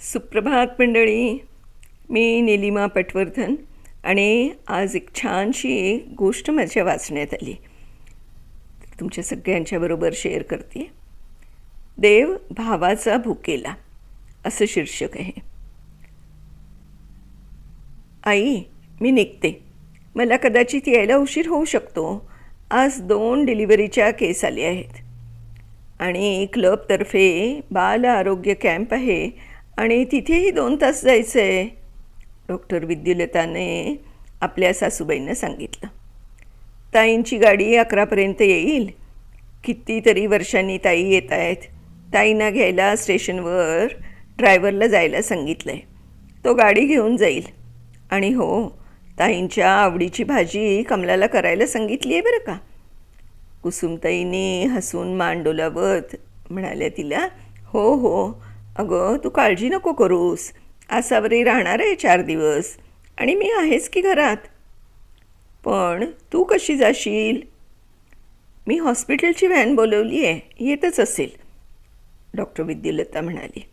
सुप्रभात मंडळी मी निलिमा पटवर्धन आणि आज एक छानशी गोष्ट माझ्या वाचण्यात आली. तुमच्या सगळ्यांच्याबरोबर शेअर करते. देव भावाचा भुकेला असं शीर्षक आहे. आई मी निघते. मला कदाचित यायला उशीर होऊ शकतो. आज दोन डिलिव्हरीच्या केस आले आहेत. आणि क्लबतर्फे बाल आरोग्य कॅम्प आहे. आणि तिथेही दोन तास जायचं. आहे डॉक्टर विद्युलताने आपल्या सासूबाईंना सांगितलं. ताईंची गाडी अकरापर्यंत येईल. कितीतरी वर्षांनी ताई येत आहेत. ताईंना घ्यायला स्टेशनवर ड्रायव्हरला जायला सांगितलं आहे तो गाडी घेऊन जाईल. आणि हो ताईंच्या आवडीची भाजी कमलाला करायला सांगितली आहे बरं का? कुसुमताईने हसून मान डोलावत म्हणाल्या तिला हो हो अगं तू काळजी नको करूस. आसावरी राहणार आहे चार दिवस. आणि मी आहेच की घरात. पण तू कशी जाशील? मी हॉस्पिटलची व्हॅन बोलवली आहे येतच असेल. डॉक्टर विद्युलता म्हणाली.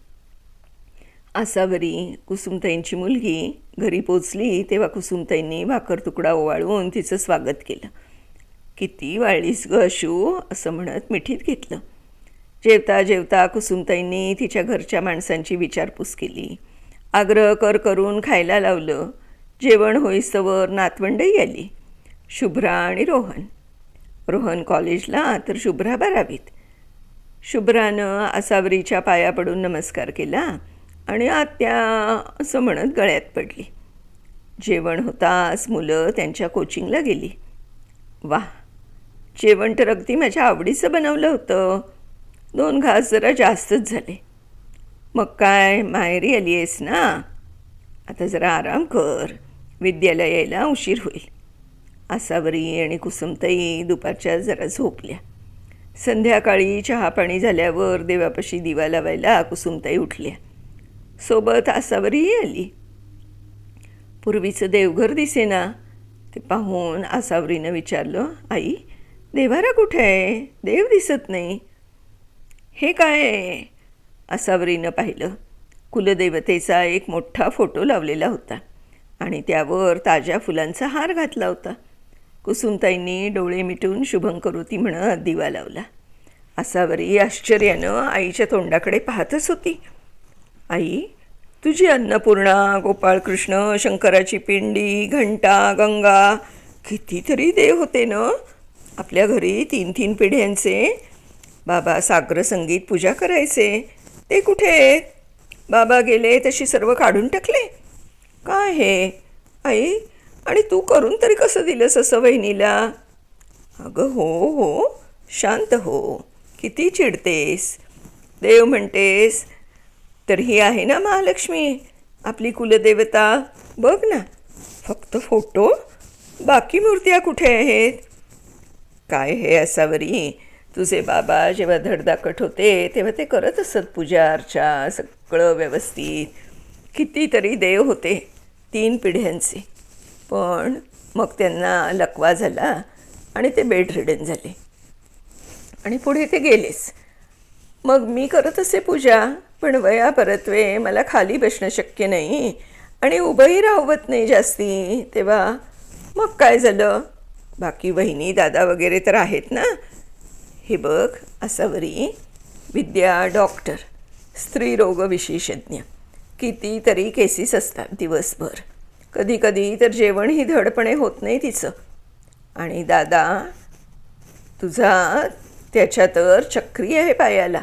आसावरी कुसुमताईंची मुलगी घरी पोचली तेव्हा कुसुमताईंनी भाकर तुकडा ओवाळून तिचं स्वागत केलं. किती वाळलीस ग अशू असं म्हणत मिठीत घेतलं. जेवता जेवता कुसुमताईंनी तिच्या घरच्या माणसांची विचारपूस केली. आग्रह कर करून खायला लावलं. जेवण होईस्तवर नातवंडही आली. शुभ्रा आणि रोहन. रोहन कॉलेजला तर शुभ्रा बारावीत. शुभ्रानं आसावरीच्या पाया पडून नमस्कार केला आणि आत्या असं म्हणत गळ्यात पडली. जेवण होताच मुलं त्यांच्या कोचिंगला गेली. वा जेवण तर अगदी माझ्या आवडीचं बनवलं होतं. दोन घास जरा जास्तच झाले. मग काय माहेरी आली आहेस ना? आता जरा आराम कर. विद्याला यायला उशीर होईल. आसावरी आणि कुसुमताई दुपारच्या जरा झोपल्या. संध्याकाळी चहापाणी झाल्यावर देवापाशी दिवा लावायला कुसुमताई उठल्या. सोबत आसावरीही आली. पूर्वीचं देवघर दिसेना. ते पाहून आसावरीनं विचारलं आई देवारा कुठे आहे? देव दिसत नाही. हे काय? असावरीनं पाहिलं. कुलदेवतेचा एक मोठा फोटो लावलेला होता आणि त्यावर ताज्या फुलांचा हार घातला होता. कुसुमताईंनी डोळे मिटून शुभंकरोती म्हणत दिवा लावला. असावरी आश्चर्यानं आईच्या तोंडाकडे पाहतच होती. आई तुझी अन्नपूर्णा गोपाळकृष्ण शंकराची पिंडी घंटा गंगा कितीतरी देव होते ना? आपल्या घरी तीन तीन पिढ्यांचे बाबा साग्र संगीत पूजा करायचे. ते कुठे आहेत? बाबा गेले तशी सर्व काढून टाकले. काय हे? आई आणि तू करून तरी कसं दिलंस असं वहिनीला? अगं हो हो शांत हो. किती चिडतेस. देव म्हणतेस तर ही आहे ना महालक्ष्मी आपली कुलदेवता? बघ ना फक्त फोटो? बाकी मूर्त्या कुठे आहेत? काय हे असावरी? तुझे बाबा जेव्हा धडधाकट होते तेव्हा ते करत असत पूजा अर्चा सगळं व्यवस्थित. कितीतरी देव होते तीन पिढ्यांचे. पण मग त्यांना लकवा झाला आणि ते बेड रिडन झाले. आणि पुढे ते गेलेच. मग मी करत असे पूजा पण वया परतवे मला खाली बसणं शक्य नाही आणि उभंही राहवत नाही जास्ती. तेव्हा मग काय झालं? बाकी वहिनी दादा वगैरे तर आहेत ना? हे बघ असावरी विद्या डॉक्टर. स्त्रीरोग विशेषज्ञ. कितीतरी केसेस असतात दिवसभर. कधी कधी तर जेवणही धडपणे होत नाही तिचं. आणि दादा तुझा त्याच्या तर चक्री आहे पायाला.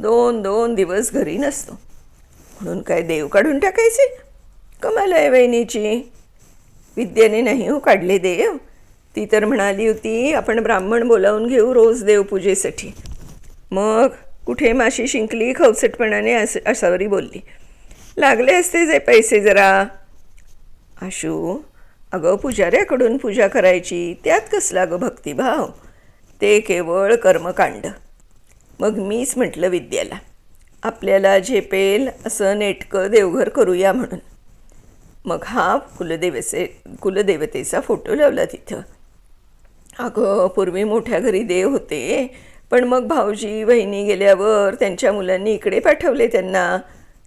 दोन दोन दिवस घरी नसतो. म्हणून काय देव काढून टाकायचे? कमाल आहे वहिनीची. विद्येने नाही हो काढले देव. ती तर म्हणाली होती आपण ब्राह्मण बोलावून घेऊ रोज देवपूजेसाठी. मग कुठे माशी शिंकली खवचटपणाने अस असावरी बोलली लागले असते जे पैसे जरा. आशू अगं पुजाऱ्याकडून पूजा करायची त्यात कसला गं भक्तिभाव? ते केवळ कर्मकांड. मग मीच म्हटलं विद्याला आपल्याला झेपेल असं नेटकं देवघर करूया म्हणून. मग हा कुलदेवसे कुलदेवतेचा फोटो लावला तिथं. अगं पूर्वी मोठ्या घरी देव होते. पण मग भाऊजी बहिणी गेल्यावर त्यांच्या मुलांनी इकडे पाठवले त्यांना.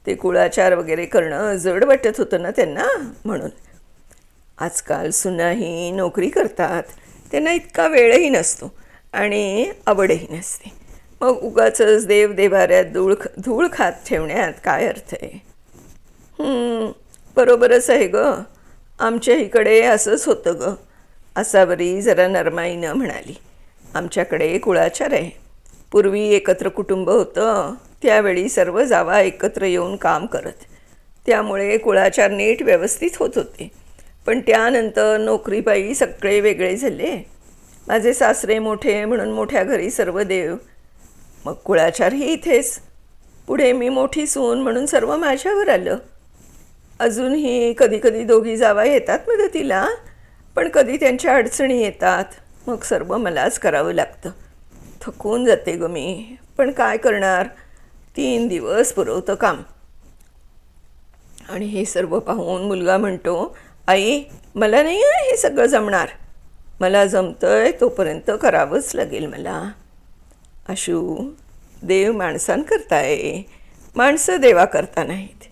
ते कुळाचार वगैरे करणं जड वाटत होतं ना त्यांना म्हणून. आजकाल सुनाही नोकरी करतात. त्यांना इतका वेळही नसतो आणि आवडही नसते. मग उगाच देव देवाऱ्यात धूळ धूळ खात ठेवण्यात काय अर्थ आहे? बरोबरच आहे ग. आमच्या इकडे असंच होतं गं. असावरी जरा नरमाईनं म्हणाली. आमच्याकडे कुळाचार आहे. पूर्वी एकत्र कुटुंब होतं. त्यावेळी सर्व जावा एकत्र येऊन काम करत. त्यामुळे कुळाचार नीट व्यवस्थित होत होते. पण त्यानंतर नोकरीपायी सगळे वेगळे झाले. माझे सासरे मोठे म्हणून मोठ्या घरी सर्व देव. मग कुळाचारही इथेच. पुढे मी मोठी सून म्हणून सर्व माझ्यावर आलं. अजूनही कधी कधी दोघी जावा येतात मदतीला. पण कधी त्यांच्या अडचणी येतात. मग सर्व मलाच करावं लागतं. थकून जाते ग मी. पण काय करणार? तीन दिवस पुरवतं काम. आणि हे सर्व पाहून मुलगा म्हणतो आई मला नाही आहे हे सगळं जमणार. मला जमतं आहे तोपर्यंत करावंच लागेल मला. अशू देव माणसांकरताय. माणसं देवा करता नाहीत.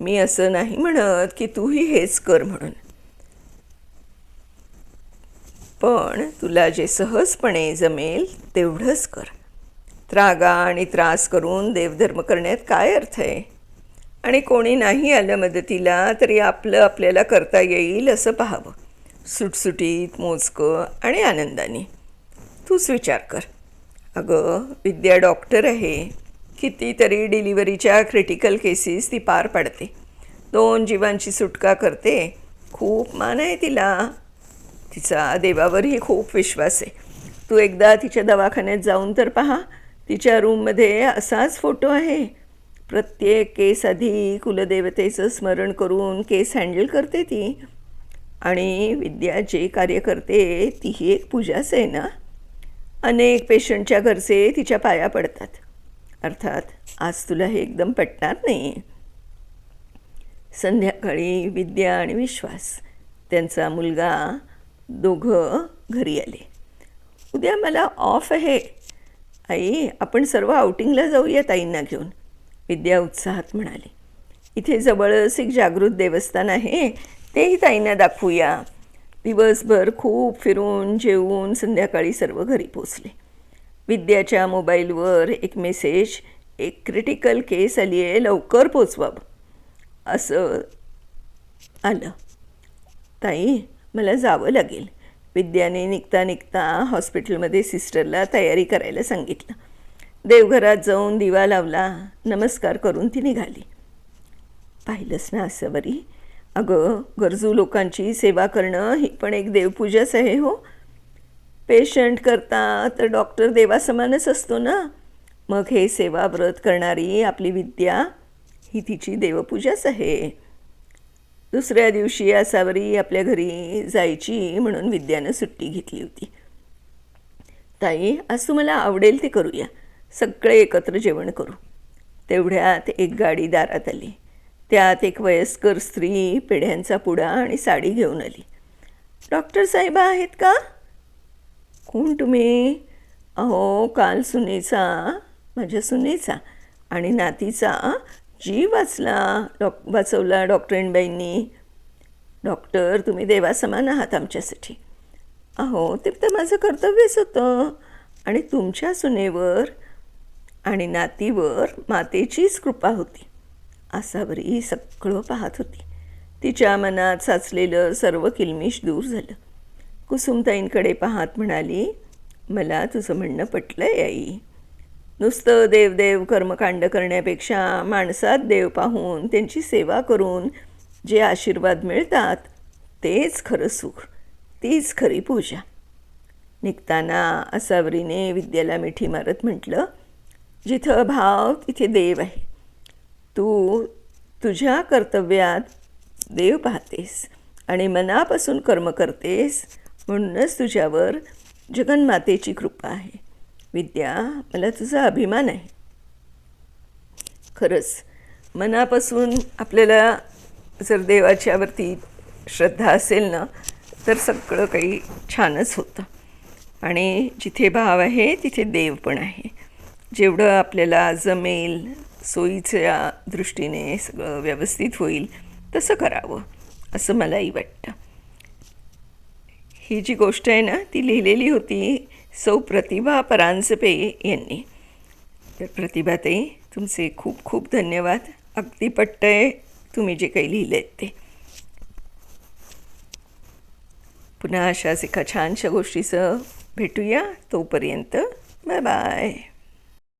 मी असं नाही म्हणत की तूही हेच कर म्हणून. पण तुला जे सहजपणे जमेल तेवढंच कर. त्रागा आणि त्रास करून देवधर्म करण्यात काय अर्थ आहे? आणि कोणी नाही आलं मदतीला तरी आपलं आपल्याला करता येईल असं पाहावं. सुटसुटीत मोजकं आणि आनंदाने. तूच विचार कर. अगं विद्या डॉक्टर आहे. कितीतरी डिलिव्हरीच्या क्रिटिकल केसेस ती पार पाडते. दोन जीवांची सुटका करते. खूप मान आहे तिला. तिचा देवावरही खूप विश्वास आहे. तू एकदा तिच्या दवाखान्यात जाऊन तर पहा. तिच्या रूममध्ये असाच फोटो आहे. प्रत्येक केस आधी कुलदेवतेचं स्मरण करून केस हँडल करते ती. आणि विद्या जे कार्य करते तीही एक पूजाच आहे ना? अनेक पेशंटच्या घरचे तिच्या पाया पडतात. अर्थात आज तुला हे एकदम पटणार नाही संध्याकाळी विद्या आणि विश्वास त्यांचा मुलगा दोघं घरी आले. उद्या मला ऑफ आहे. आई आपण सर्व आउटिंगला जाऊया ताईंना घेऊन विद्या उत्साहात म्हणाली. इथे जवळच एक जागृत देवस्थान आहे तेही ताईंना दाखवूया. दिवसभर खूप फिरून जेवून संध्याकाळी सर्व घरी पोचले विद्याच्या मोबाईलवर एक मेसेज एक क्रिटिकल केस आली आहे लवकर पोचवावं असं आलं. ताई मला जावं लागेल. विद्याने निघता निघता हॉस्पिटलमध्ये सिस्टरला तयारी करायला सांगितलं. देवघरात जाऊन दिवा लावला. नमस्कार करून ती निघाली. पाहिलंच ना असं बरी अगं गरजू लोकांची सेवा करणं ही पण एक देवपूजाच आहे हो. पेशंट करता तर डॉक्टर देवासमानच असतो ना. मग हे सेवा व्रत करणारी आपली विद्या ही तिची देवपूजाच आहे. दुसऱ्या दिवशी आसावरी आपल्या घरी जायची म्हणून विद्यानं सुट्टी घेतली होती. ताई आज तुम्हाला आवडेल ते करूया. सगळे एकत्र जेवण करू. तेवढ्यात एक गाडी दारात आली. त्यात एक वयस्कर स्त्री पेढ्यांचा पुडा आणि साडी घेऊन आली. डॉक्टर साहेबा आहेत का? कोण तुम्ही? अहो काल सुनेचा माझ्या सुनेचा आणि नातीचा जीव वाचला डॉक वाचवला डॉक्टरीणबाईंनी डॉक्टर तुम्ही देवासमान आहात आमच्यासाठी. अहो ते तर माझं कर्तव्यच होतं. आणि तुमच्या सुनेवर आणि नातीवर मातेचीच कृपा होती. आसावरी सगळं पाहत होती. तिच्या मनात साचलेलं सर्व किलमिश दूर झालं. कुसुमताईंकडे पाहत म्हणाली मला तुझं म्हणणं पटलंय आई. नुसतं देवदेव कर्मकांड करण्यापेक्षा माणसात देव पाहून त्यांची सेवा करून जे आशीर्वाद मिळतात तेच खरं सुख तीच खरी पूजा. निघताना असावरीने विद्येला मिठी मारत म्हटलं जिथं भाव तिथे देव आहे. तू तुझ्या कर्तव्यात देव पाहतेस आणि मनापासून कर्म करतेस म्हणूनच तुझ्यावर जगन्मातेची कृपा आहे. विद्या मला तुझा अभिमान आहे. खरंच मनापासून आपल्याला जर देवाच्यावरती श्रद्धा असेल ना तर सगळं काही छानच होतं. आणि जिथे भाव आहे तिथे देव पण आहे. जेवढं आपल्याला जमेल सोयीच्या दृष्टीने सगळं व्यवस्थित होईल तसं करावं असं मलाही वाटतं. ही जी गोष्ट आहे ना ती लिहिलेली होती सौ प्रतिभा परांजपे यांनी. तर प्रतिभाताई तुमचे खूप खूप धन्यवाद. अगदी पट्टय तुम्ही जे काही लिहिले आहेत ते. पुन्हा अशाच एका छानशा गोष्टीसह भेटूया तोपर्यंत. Bye bye.